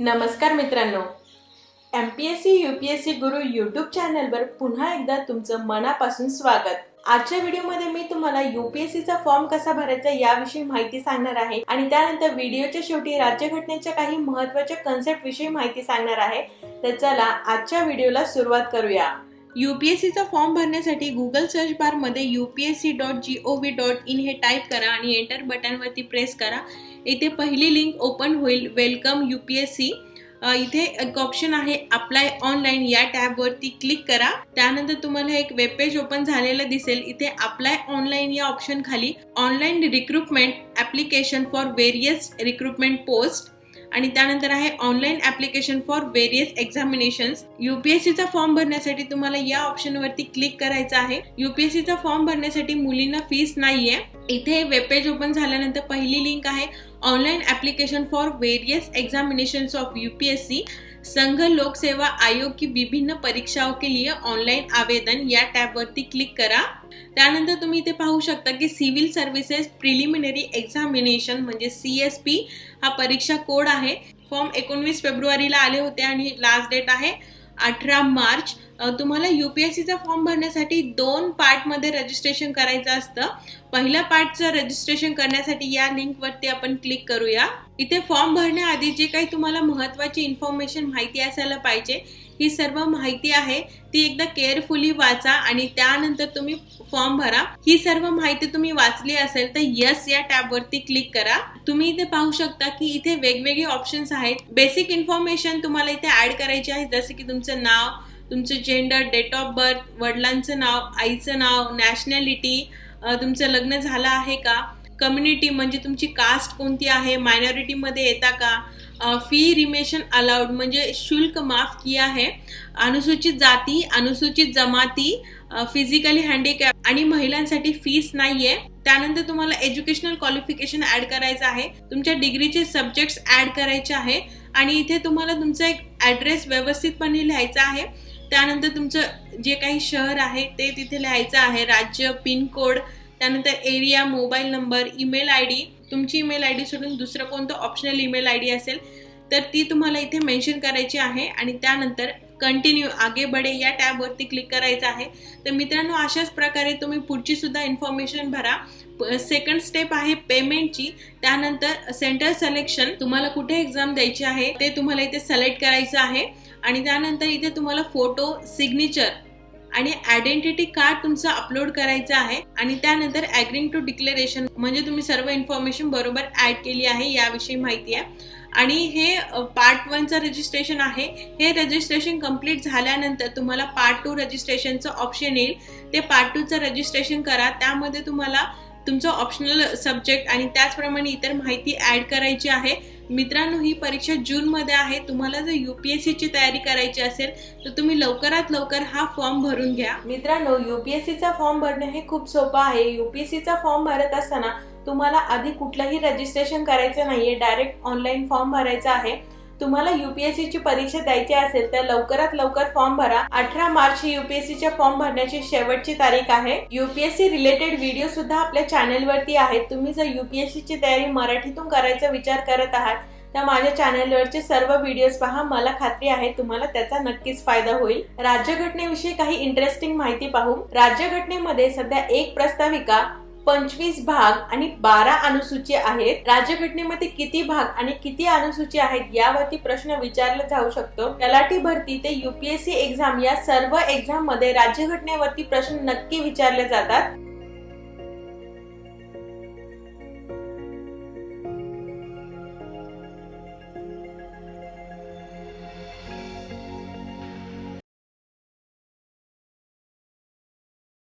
नमस्कार मित्रांनो. M P S C U P S C Guru YouTube चॅनलवर पुन्हा एकदा तुमचं मनापासून स्वागत. आजच्या व्हिडिओमध्ये मी तुम्हाला युपीएससीचा फॉर्म कसा भरायचा याविषयी माहिती सांगणार आहे आणि त्यानंतर व्हिडिओच्या शेवटी राज्यघटनेच्या काही महत्त्वाच्या कन्सेप्ट विषयी माहिती सांगणार आहे. तर चला आजच्या व्हिडिओला सुरुवात करूया. यू पी एस सीचा फॉर्म भरण्यासाठी गुगल सर्च बारमध्ये U P S C dot G O V dot in हे टाईप करा आणि एंटर बटनवरती प्रेस करा. इथे पहिली लिंक ओपन होईल. वेलकम युपीएससी इथे एक ऑप्शन आहे अप्लाय ऑनलाईन या टॅबवरती क्लिक करा. त्यानंतर तुम्हाला एक वेब पेज ओपन झालेलं दिसेल. इथे अप्लाय ऑनलाईन या ऑप्शन खाली online recruitment application for various recruitment post आणि त्यानंतर आहे online application for various examinations युपीएससीचा form भरण्यासाठी तुम्हाला या ऑप्शनवरती क्लिक करायचं आहे. युपीएससीचा फॉर्म भरण्यासाठी मुलींना फीस नाहीये. इथे वेबपेज ओपन झाल्यानंतर पहिली लिंक आहे online application for various examinations of UPSC संघ लोक सेवा आयोग की विभिन्न परीक्षाओं के लिए ऑनलाइन आवेदन या टॅबवरती क्लिक करा. त्यानंतर तुम्ही इथे पाहू शकता की सिव्हिल सर्व्हिसेस प्रिलिमिनरी एक्झामिनेशन म्हणजे सी एस पी हा परीक्षा कोड आहे. फॉर्म एकोणवीस फेब्रुवारीला आले होते आणि लास्ट डेट आहे अठरा मार्च. तुम्हाला यू पी एस सीचा फॉर्म भरण्यासाठी दोन पार्टमध्ये रजिस्ट्रेशन करायचं असतं. पहिल्या पार्टचं रजिस्ट्रेशन करण्यासाठी या लिंकवरती आपण क्लिक करूया. इथे फॉर्म भरण्याआधी जे काही तुम्हाला महत्वाची इन्फॉर्मेशन माहिती असायला पाहिजे ही सर्व माहिती आहे. ती एकदा केअरफुली वाचा आणि त्यानंतर तुम्ही फॉर्म भरा. ही सर्व माहिती तुम्ही वाचली असेल तर यस या टॅबवरती क्लिक करा. तुम्ही इथे पाहू शकता की इथे वेगवेगळे ऑप्शन्स आहेत. बेसिक इन्फॉर्मेशन तुम्हाला इथे ऍड करायची आहे. जसे की तुमचं नाव तुमचं जेंडर डेट ऑफ बर्थ वडिलांचं नाव आईचं नाव नॅशनॅलिटी तुमचं लग्न झालं आहे का? कम्युनिटी म्हणजे तुमची कास्ट कोणती आहे? मायनॉरिटीमध्ये येता का? फी रिमेशन अलाउड म्हणजे शुल्क माफ किया आहे? अनुसूचित जाती अनुसूचित जमाती फिजिकली हँडिकॅप आणि महिलांसाठी फीस नाहीये. त्यानंतर तुम्हाला एज्युकेशनल क्वालिफिकेशन ऍड करायचं आहे. तुमच्या डिग्रीचे सब्जेक्ट्स ऍड करायचे आहे. आणि इथे तुम्हाला तुमचा एक ॲड्रेस व्यवस्थितपणे लिहायचा आहे. त्यानंतर तुमचं जे काही शहर आहे ते तिथे लिहायचं आहे. राज्य पिनकोड त्यानंतर area mobile number email I D. तुमची ईमेल आय डी सोडून दुसरं कोणतं ऑप्शनल ईमेल आय डी असेल तर ती तुम्हाला इथे मेन्शन करायची आहे. आणि त्यानंतर कंटिन्यू आगे बडे या टॅबवरती क्लिक करायचं आहे. तर मित्रांनो अशाच प्रकारे तुम्ही पुढची सुद्धा इन्फॉर्मेशन भरा. सेकंड स्टेप आहे पेमेंटची त्यानंतर सेंटर सिलेक्शन तुम्हाला कुठे एक्झाम द्यायची आहे ते तुम्हाला इथे सिलेक्ट करायचं आहे. आणि त्यानंतर इथे तुम्हाला फोटो सिग्नेचर आणि आयडेंटिटी कार्ड तुमचं अपलोड करायचं आहे आणि त्यानंतर अग्रिंग टू डिक्लेरेशन म्हणजे तुम्ही सर्व इन्फॉर्मेशन बरोबर ऍड केली आहे याविषयी माहिती आहे. आणि हे पार्ट वनचं रजिस्ट्रेशन आहे. हे रजिस्ट्रेशन कंप्लीट झाल्यानंतर तुम्हाला पार्ट टू रजिस्ट्रेशनचं ऑप्शन येईल. ते पार्ट टूचं रजिस्ट्रेशन करा. त्यामध्ये तुम्हाला तुमचं ऑप्शनल सब्जेक्ट आणि त्याचप्रमाणे इतर माहिती ॲड करायची आहे. मित्रांनो ही परीक्षा जूनमध्ये आहे. तुम्हाला जर यू पी एस सीची तयारी करायची असेल तर तुम्ही लवकरात लवकर हा फॉर्म भरून घ्या. मित्रांनो सीचा फॉर्म भरणं हे खूप सोपं आहे. यू पी एस सीचा फॉर्म भरत असताना तुम्हाला आधी कुठलंही रजिस्ट्रेशन करायचं नाही आहे डायरेक्ट ऑनलाईन फॉर्म भरायचा आहे. तुम्हाला युपीएससीची परीक्षा द्यायची असेल तर लवकरात लवकर फॉर्म भरा. अठरा मार्च ही युपीएससीच्या फॉर्म भरण्याची शेवटची तारीख आहे. युपीएससी रिलेटेड व्हिडिओ सुद्धा आपल्या चॅनलवरती आहेत. तुम्ही जर युपीएससीची तयारी मराठीतून करायचा विचार करत आहात तर माझ्या चॅनलवरचे सर्व व्हिडिओज पहा. मला खात्री आहे तुम्हाला त्याचा नक्कीच फायदा होईल. राज्यघटनेविषयी काही इंटरेस्टिंग माहिती पाहू. राज्यघटनेमध्ये सध्या एक प्रस्ताविका पंचवीस भाग आणि बारा अनुसूची आहेत. राज्यघटनेमध्ये किती भाग आणि किती अनुसूची आहेत यावरती प्रश्न विचारला जाऊ शकतो. तलाठी भरती ते युपीएससी एक्झाम या सर्व एक्झाममध्ये राज्यघटनेवरती प्रश्न नक्की विचारले जातात.